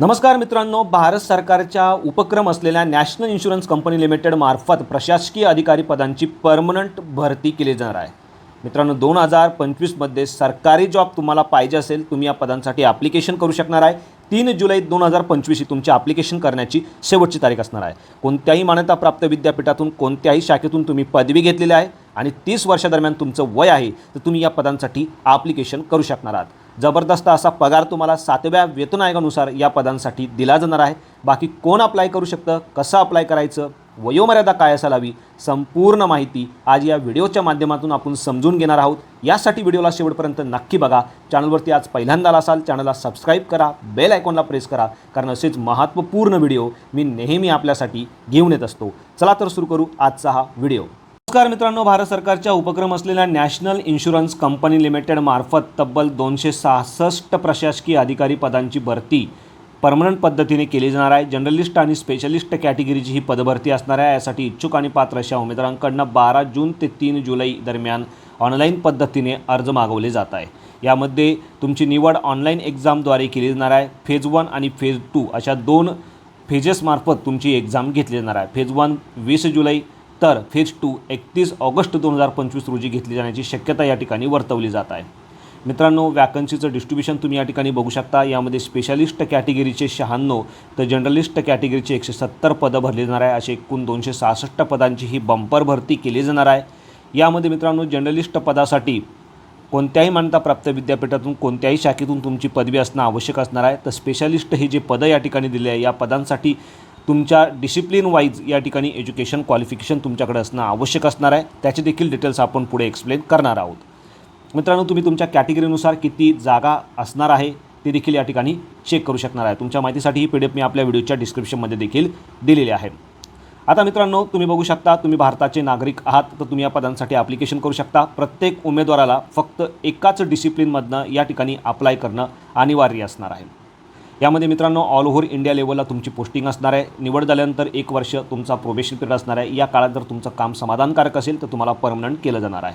नमस्कार मित्रांनो भारत सरकारच्या उपक्रम असलेल्या नॅशनल इन्शुरन्स कंपनी लिमिटेड मार्फत प्रशासकीय अधिकारी पदांची परमनंट भरती केली जाणार आहे. मित्रांनो दोन हजार पंचवीसमध्ये सरकारी जॉब तुम्हाला पाहिजे असेल तुम्ही या पदांसाठी ॲप्लिकेशन करू शकणार आहे. तीन जुलै दोन हजार पंचवीस ही तुमची ॲप्लिकेशन करण्याची शेवटची तारीख असणार आहे. कोणत्याही मान्यताप्राप्त विद्यापीठातून कोणत्याही शाखेतून तुम्ही पदवी घेतलेली आहे आणि तीस वर्षादरम्यान तुमचं वय आहे तर तुम्ही या पदांसाठी ॲप्लिकेशन करू शकणार आहात. जबरदस्त असा पगार तुम्हाला सातव्या वेतन आयोगानुसार या पदांसाठी दिला जाणार आहे. बाकी कोण अप्लाय करू शकतं? कसं अप्लाय करायचं? वयोमर्यादा काय असायला हवी संपूर्ण माहिती आज या व्हिडिओच्या माध्यमातून आपण समजून घेणार आहोत. यासाठी व्हिडिओला शेवटपर्यंत नक्की बघा. चॅनलवरती आज पहिल्यांदा आला असाल चॅनलला सबस्क्राईब करा बेल आयकॉनला प्रेस करा कारण असेच महत्त्वपूर्ण व्हिडिओ मी नेहमी आपल्यासाठी घेऊन येत असतो. चला तर सुरू करू आजचा हा व्हिडिओ. नमस्कार मित्रांनो भारत सरकारच्या उपक्रम असलेल्या नॅशनल इन्शुरन्स कंपनी लिमिटेड मार्फत तब्बल दोनशे सहासष्ट प्रशासकीय अधिकारी पदांची भरती परमनंट पद्धतीने केली जाणार आहे. जर्नलिस्ट आणि स्पेशलिस्ट कॅटेगरीची ही पदभरती असणार आहे. यासाठी इच्छुक आणि पात्र अशा उमेदवारांकडनं बारा जून ते तीन जुलै दरम्यान ऑनलाईन पद्धतीने अर्ज मागवले जात आहे. यामध्ये तुमची निवड ऑनलाईन एक्झामद्वारे केली जाणार आहे. फेज वन आणि फेज टू अशा दोन फेजेसमार्फत तुमची एक्झाम घेतली जाणार आहे. फेज वन वीस जुलै तर फेज टू एकतीस ऑगस्ट दोन हजार पंचवीस रोजी घेतली जाण्याची शक्यता या ठिकाणी वर्तवली जात आहे. मित्रांनो वॅकन्सीचं डिस्ट्रीब्युशन तुम्ही या ठिकाणी बघू शकता. यामध्ये स्पेशालिस्ट कॅटेगरीचे शहाण्णव तर जनरलिस्ट कॅटेगरीचे एकशे सत्तर पदं भरली जाणार आहे. असे एकूण दोनशे सहासष्ट पदांची ही बंपर भरती केली जाणार आहे. यामध्ये मित्रांनो जनरलिस्ट पदासाठी कोणत्याही मान्यताप्राप्त विद्यापीठातून कोणत्याही शाखेतून तुमची पदवी असणं आवश्यक असणार आहे. तर स्पेशालिस्ट हे जे पदं या ठिकाणी दिले आहे या पदांसाठी तुमच्या डिसिप्लिन वाईज या ठिकाणी एज्युकेशन क्वालिफिकेशन तुमच्याकडे असणं आवश्यक असणार आहे. त्याचे देखील डिटेल्स आपण पुढे एक्सप्लेन करणार आहोत. मित्रांनो तुम्ही तुमच्या कॅटेगरीनुसार किती जागा असणार आहे ते देखील या ठिकाणी चेक करू शकणार आहे. तुमच्या माहितीसाठी ही पी डी एफ मी आपल्या व्हिडिओच्या डिस्क्रिप्शनमध्ये देखील दिलेली आहे. आता मित्रांनो तुम्ही बघू शकता तुम्ही भारताचे नागरिक आहात तर तुम्ही या पदांसाठी ॲप्लिकेशन करू शकता. प्रत्येक उमेदवाराला फक्त एकाच डिसिप्लिनमधनं या ठिकाणी अप्लाय करणं अनिवार्य असणार आहे. यामध्ये मित्रांनो ऑल ओव्हर इंडिया लेवलला तुमची पोस्टिंग असणार आहे. निवड झाल्यानंतर एक वर्ष तुमचा प्रोबेशन पिरियड असणार आहे. या काळात जर तुमचं काम समाधानकारक असेल तर तुम्हाला परमनंट केलं जाणार आहे.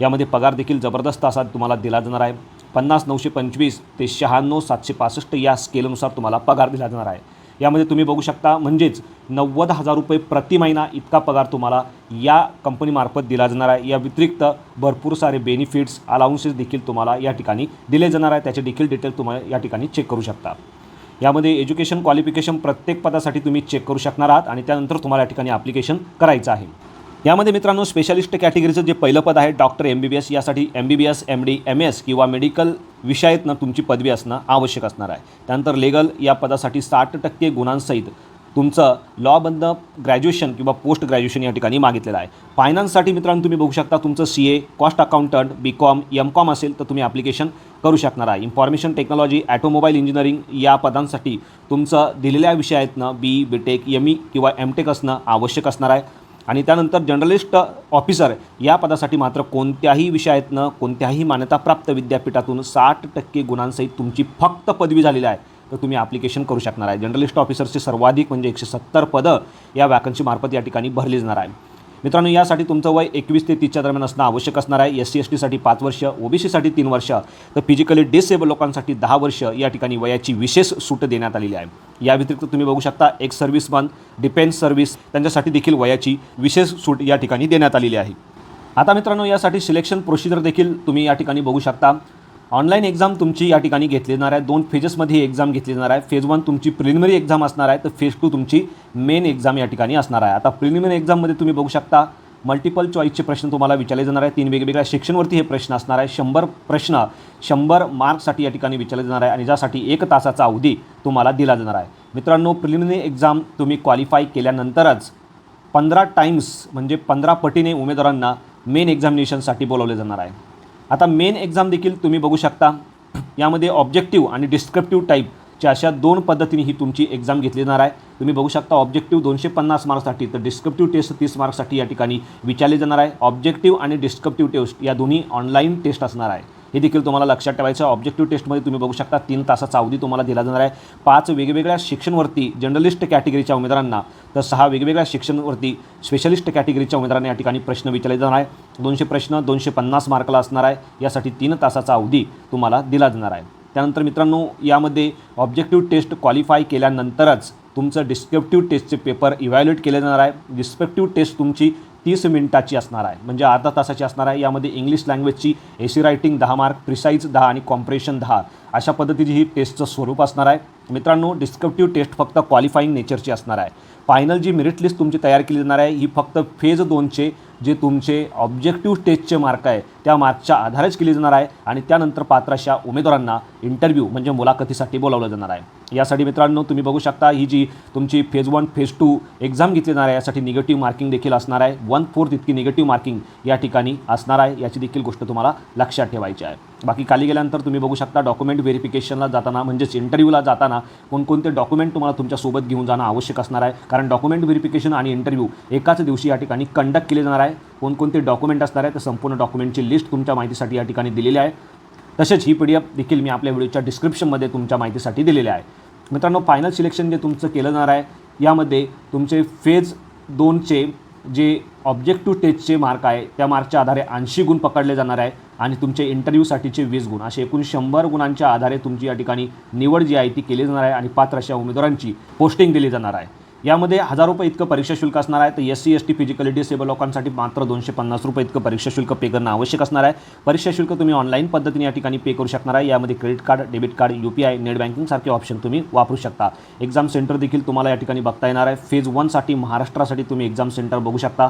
यामध्ये पगार देखील जबरदस्त असा तुम्हाला दिला जाणार आहे. पन्नास नऊशे पंचवीस ते शहाण्णव सातशे पासष्ट या स्केलनुसार तुम्हाला पगार दिला जाणार आहे. यामध्ये तुम्ही बघू शकता म्हणजेच नव्वद हजार रुपये प्रति महिना इतका पगार तुम्हाला या कंपनीमार्फत दिला जाणार आहे. या व्यतिरिक्त भरपूर सारे बेनिफिट्स अलाउन्सेस देखील तुम्हाला या ठिकाणी दिले जाणार आहे. त्याचे देखील डिटेल तुम्हाला या ठिकाणी चेक करू शकता. यामध्ये एज्युकेशन क्वालिफिकेशन प्रत्येक पदासाठी तुम्ही चेक करू शकणार आहात आणि त्यानंतर तुम्हाला या ठिकाणी ॲप्लिकेशन करायचं आहे. यामध्ये मित्रांनो स्पेशालिस्ट कॅटेगरीचं जे पहिलं पद आहे doctor M B B S यासाठी M B B S M D M S किंवा मेडिकल विषयातनं तुमची पदवी असणं आवश्यक असणार आहे. त्यानंतर लेगल या पदासाठी साठ टक्के गुणांसहित तुमचं लॉबंद ग्रॅज्युएशन किंवा पोस्ट ग्रॅज्युएशन या ठिकाणी मागितलेलं आहे. फायनान्ससाठी मित्रांनो तुम्ही बघू शकता तुमचं C A cost accountant B com M com असेल तर तुम्ही ॲप्लिकेशन करू शकणार आहे. इन्फॉर्मेशन टेक्नॉलॉजी ॲटोमोबाईल इंजिनिअरिंग या पदांसाठी तुमचं दिलेल्या विषयातनं B B tech M E किंवा एम टेक असणं आवश्यक असणार आहे. आणि त्यानंतर जर्नलिस्ट ऑफिसर या पदासाठी मात्र कोणत्याही विषयातनं कोणत्याही मान्यताप्राप्त विद्यापीठातून साठ टक्के गुणांसहित तुमची फक्त पदवी झालेली आहे. तर तुम्ही ॲप्लिकेशन करू शकणार आहे. जर्नलिस्ट ऑफिसरचे सर्वाधिक म्हणजे एकशे सत्तर पदं या वॅकन्सीमार्फत या ठिकाणी भरली जाणार आहे. मित्रांनो यासाठी तुमचं वय एकवीस ते तीसच्या दरम्यान असणं आवश्यक असणार आहे. एस सी एस टीसाठी पाच वर्ष ओबीसीसाठी तीन वर्ष तर फिजिकली डिसेबल लोकांसाठी दहा वर्ष या ठिकाणी वयाची विशेष सूट देण्यात आलेली आहे. या व्यतिरिक्त तुम्ही बघू शकता एक सर्व्हिसमन डिफेन्स सर्व्हिस त्यांच्यासाठी देखील वयाची विशेष सूट या ठिकाणी देण्यात आलेली आहे. आता मित्रांनो यासाठी सिलेक्शन प्रोसिजर देखील तुम्ही या ठिकाणी बघू शकता. ऑनलाईन एक्झाम तुमची या ठिकाणी घेतली जाणार आहे. दोन फेजेसमध्ये ही एक्झाम घेतली जाणार आहे. फेज वन तुमची प्रिलिमिनरी एक्झाम असणार आहे. तर फेज टू तुमची मेन एक्झाम या ठिकाणी असणार आहे. आता प्रिलिमिनरी एक्झाममध्ये तुम्ही बघू शकता मल्टिपल चॉईसचे प्रश्न तुम्हाला विचारले जाणार आहे. तीन वेगवेगळ्या सेक्शनवरती हे प्रश्न असणार आहे. शंभर प्रश्न शंभर मार्क्ससाठी या ठिकाणी विचारले जाणार आहे. आणि ज्यासाठी एक तासाचा अवधी तुम्हाला दिला जाणार आहे. मित्रांनो प्रिलिमिनरी एक्झाम तुम्ही क्वालिफाय केल्यानंतरच पंधरा टाईम्स म्हणजे पंधरा पटीने उमेदवारांना मेन एक्झामिनेशनसाठी बोलवले जाणार आहे. आता मेन एक्झाम देखील तुम्ही बघू शकता. यामध्ये ऑब्जेक्टिव्ह आणि डिस्क्रिप्टिव्ह टाईपच्या अशा दोन पद्धतीने ही तुमची एक्झाम घेतली जाणार आहे. तुम्ही बघू शकता ऑब्जेक्टिव्ह दोनशे पन्नास मार्क्ससाठी तर डिस्क्रिप्टिव्ह टेस्ट तीस मार्क्ससाठी या ठिकाणी विचारली जाणार आहे. ऑब्जेक्टिव्ह आणि डिस्क्रिप्टिव्ह टेस्ट या दोन्ही ऑनलाईन टेस्ट असणार आहे. हे देखील तुम्हाला लक्षात ठेवायचं ऑब्जेक्टिव्ह टेस्टमध्ये तुम्ही बघू शकता तीन तासाचा अवधी तुम्हाला दिला जाणार आहे. पाच वेगवेगळ्या शिक्षणवरती जर्नलिस्ट कॅटेगरीच्या उमेदवारांना तर सहा वेगवेगळ्या शिक्षणवरती स्पेशलिस्ट कॅटेगरीच्या उमेदवारांना या ठिकाणी प्रश्न विचारले जाणार आहे. दोनशे प्रश्न दोनशे पन्नास मार्कला असणार आहे. यासाठी तीन तासाचा अवधी तुम्हाला दिला जाणार आहे. त्यानंतर मित्रांनो यामध्ये ऑब्जेक्टिव्ह टेस्ट क्वालिफाय केल्यानंतरच तुमचं डिस्क्रिप्टिव्ह टेस्टचे पेपर इव्हॅल्युएट केले जाणार आहे. डिस्क्रिप्टिव्ह टेस्ट तुमची तीस मिनिटाची असणार आहे. म्हणजे अर्धा तासाची असणार आहे. यामध्ये इंग्लिश लँग्वेजची एसी रायटिंग दहा मार्क प्रिसाईज दहा आणि कॉम्प्रेशन दहा. अशा पद्धतीची ही टेस्टचं स्वरूप असणार आहे. मित्रांनो डिस्क्रिप्टिव्ह टेस्ट फक्त क्वालिफाईंग नेचरची असणार आहे. फायनल जी मेरिट लिस्ट तुमची तयार केली जाणार आहे ही फक्त फेज दोनचे जे तुमचे ऑब्जेक्टिव्ह टेस्टचे मार्क आहे त्या मार्कच्या आधारेच केली जाणार आहे आणि त्यानंतर पात्र अशा उमेदवारांना इंटरव्ह्यू म्हणजे मुलाखतीसाठी बोलावलं जाणार आहे. यासाठी मित्रांनो तुम्ही बघू शकता ही जी तुमची phase one phase two exam घेतली जाणार आहे यासाठी निगेटिव्ह मार्किंग देखील असणार आहे. वन फोर्थ इतकी निगेटिव्ह मार्किंग या ठिकाणी असणार आहे याची देखील गोष्ट तुम्हाला लक्षात ठेवायची आहे. बाकी खाली गेल्यानंतर तुम्ही बघू शकता डॉक्युमेंट व्हेरिफिकेशनला जाताना म्हणजेच इंटरव्ह्यूला जाताना कोणकोणते डॉक्युमेंट तुम्हाला तुमच्यासोबत घेऊन जाणं आवश्यक असणार आहे. कारण डॉक्युमेंट व्हेरिफिकेशन आणि इंटरव्ह्यू एकाच दिवशी या ठिकाणी कंडक्ट केले जाणार आहे. कोणकोणते डॉक्युमेंट असणार आहे तर संपूर्ण डॉक्युमेंटची लिस्ट तुमच्या माहितीसाठी या ठिकाणी दिलेली आहे. तसेच ही पी डी एफ देखील मी आपल्या व्हिडिओच्या डिस्क्रिप्शनमध्ये तुमच्या माहितीसाठी दिलेली आहे. मित्रांनो फायनल सिलेक्शन जे तुमचं केलं जाणार आहे यामध्ये तुमचे फेज दोनचे जे ऑब्जेक्टिव्ह टेस्टचे मार्क आहे त्या मार्कच्या आधारे ऐंशी गुण पकडले जाणार आहे आणि तुमचे इंटरव्ह्यूसाठीचे वीस गुण. असे एकूण शंभर गुणांच्या आधारे तुमची या ठिकाणी निवड जी आहे ती केली जाणार आहे आणि पात्र अशा उमेदवारांची पोस्टिंग दिली जाणार आहे. यामध्ये हजार रुपये इतकं परीक्षा शुल्क असणार आहे. तर S C S T physically disable लोकांसाठी मात्र दोनशे पन्नास रुपये इतकं परीक्षा शुल्क पे करणं आवश्यक असणार आहे. परीक्षा शुल्क तुम्ही ऑनलाईन पद्धतीने या ठिकाणी पे करू शकणार आहे. यामध्ये credit card debit card U P I net banking सारखे ऑप्शन तुम्ही वापरू शकता. एक्झाम सेंटर देखील तुम्हाला या ठिकाणी बघता येणार आहे. फेज वनसाठी महाराष्ट्रासाठी तुम्ही एक्झाम सेंटर बघू शकता.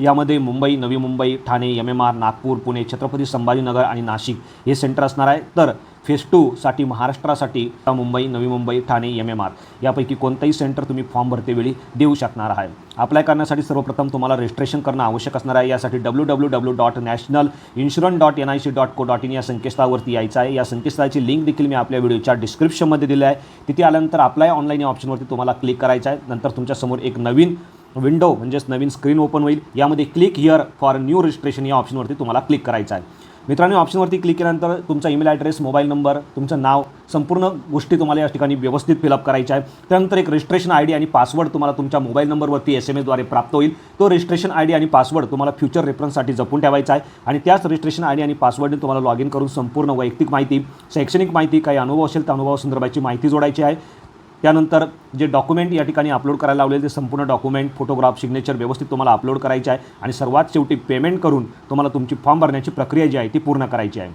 यामध्ये Mumbai Navi Mumbai Thane M M R Nagpur Pune Chhatrapati Sambhajinagar आणि नाशिक हे सेंटर असणार आहे. तर फेज टूसाठी महाराष्ट्रासाठी Mumbai Navi Mumbai Thane M M R यापैकी कोणताही सेंटर तुम्ही फॉर्म भरतेवेळी देऊ शकणार आहे. अप्लाय करण्यासाठी सर्वप्रथम तुम्हाला रजिस्ट्रेशन करणं आवश्यक असणार आहे. यासाठी W W W dot national insurance dot N I C dot co dot in या संकेतस्थळावरती यायचं आहे. या संकेतस्थळाची लिंक देखील मी आपल्या व्हिडिओच्या डिस्क्रिप्शनमध्ये दिली आहे. तिथे आल्यानंतर अप्लाय ऑनलाईन या ऑप्शनवरती तुम्हाला क्लिक करायचं आहे. नंतर तुमच्यासमोर एक नवीन विंडो म्हणजेच नवीन स्क्रीन ओपन होईल. यामध्ये click here for new registration या ऑप्शनवरती तुम्हाला क्लिक करायचं आहे. मित्रांनो ऑप्शनवरती क्लिक केल्यानंतर तुमचा ईमेल ॲड्रेस मोबाईल नंबर तुमचं नाव संपूर्ण गोष्टी तुम्हाला या ठिकाणी व्यवस्थित फिलअप करायच्या आहे त्यानंतर एक रजिस्ट्रेशन आय डी आणि पासवर्ड तुम्हाला तुमच्या मोबाईल नंबरवरती एस एम एसद्वारे प्राप्त होईल. तो रजिस्ट्रेशन आय डी आणि पासवर्ड तुम्हाला फ्युचर रेफरन्ससाठी जपून ठेवायचा आहे. आणि त्याच रजिस्ट्रेशन आय डी आणि पासवर्डने तुम्हाला लॉग इन करून संपूर्ण वैयक्तिक माहिती शैक्षणिक माहिती काही अनुभव असेल त्या अनुभवासंदर्भाची माहिती जोडायची आहे. त्यानंतर जे डॉक्युमेंट या ठिकाणी अपलोड करायला लावलेले ते संपूर्ण डॉक्युमेंट फोटोग्राफ सिग्नेचर व्यवस्थित तुम्हाला अपलोड करायचे आहे. आणि सर्वात शेवटी पेमेंट करून तुम्हाला तुमची फॉर्म भरण्याची प्रक्रिया जी आहे ती पूर्ण करायची आहे.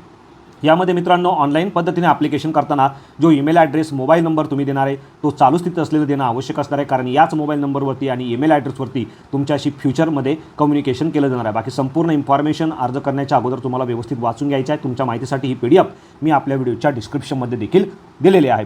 यामध्ये मित्रांनो ऑनलाईन पद्धतीने ॲप्लिकेशन करताना जो ईमेल ॲड्रेस मोबाईल नंबर तुम्ही देणार आहे तो चालू स्थितीत असलेलं देणं आवश्यक असणार आहे. कारण याच मोबाईल नंबरवरती आणि ईमेल ॲड्रेसवरती तुमच्याशी फ्युचरमध्ये कम्युनिकेशन केलं जाणार आहे. बाकी संपूर्ण इन्फॉर्मेशन अर्ज करण्याच्या अगोदर तुम्हाला व्यवस्थित वाचून घ्यायचं आहे. तुमच्या माहितीसाठी ही पी डी एफ मी आपल्या व्हिडिओच्या डिस्क्रिप्शनमध्ये देखील दिलेली आहे.